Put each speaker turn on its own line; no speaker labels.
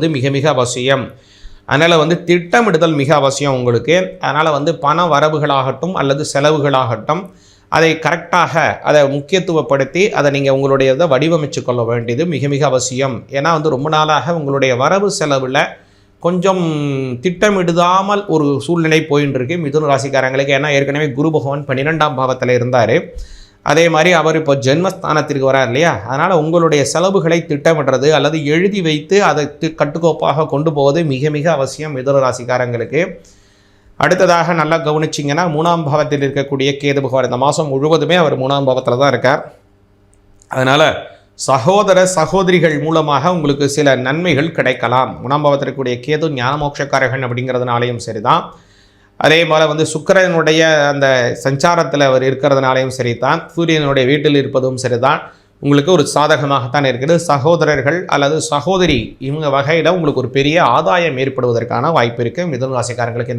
வந்து மிக மிக அவசியம். அதனால் வந்து திட்டமிடுதல் மிக அவசியம் உங்களுக்கு. அதனால் வந்து பண வரவுகளாகட்டும் அல்லது செலவுகளாகட்டும் அதை கரெக்டாக அதை முக்கியத்துவப்படுத்தி அதை நீங்கள் உங்களுடைய இதை வடிவமைச்சு கொள்ள வேண்டியது மிக மிக அவசியம். ஏன்னா வந்து ரொம்ப நாளாக உங்களுடைய வரவு செலவில் கொஞ்சம் திட்டமிடுதாமல் ஒரு சூழ்நிலை போயின்னு இருக்கு மிதுன ராசிக்காரங்களுக்கு. ஏன்னா ஏற்கனவே குரு பகவான் பன்னிரெண்டாம் பாவத்தில் இருந்தார். அதே மாதிரி அவர் இப்போ ஜென்மஸ்தானத்திற்கு வரார் இல்லையா? அதனால் உங்களுடைய செலவுகளை திட்டமிடுறது அல்லது எழுதி வைத்து அதை தி- கட்டுக்கோப்பாக கொண்டு போவது மிக மிக அவசியம் மிதுன ராசிக்காரங்களுக்கு. அடுத்ததாக நல்லா கவனிச்சிங்கன்னா மூணாம் பாவத்தில் இருக்கக்கூடிய கேது பகவான் இந்த மாதம் முழுவதுமே அவர் மூணாம் பாவத்தில் தான் இருக்கார். அதனால் சகோதர சகோதரிகள் மூலமாக உங்களுக்கு சில நன்மைகள் கிடைக்கலாம். மூணாம் பாவத்தில் இருக்கக்கூடிய கேது ஞானமோட்சக்காரகன் அப்படிங்கிறதுனாலையும் சரிதான். அதே போல் வந்து சுக்கிரனுடைய அந்த சஞ்சாரத்தில் அவர் இருக்கிறதுனாலையும் சரிதான். சூரியனுடைய வீட்டில் இருப்பதும் சரிதான். உங்களுக்கு ஒரு சாதகமாகத்தான் இருக்குது. சகோதரர்கள் அல்லது சகோதரி இவங்க வகையில் உங்களுக்கு ஒரு பெரிய ஆதாயம் ஏற்படுவதற்கான வாய்ப்பு இருக்குது மிதன் ராசிக்காரங்களுக்கு இந்த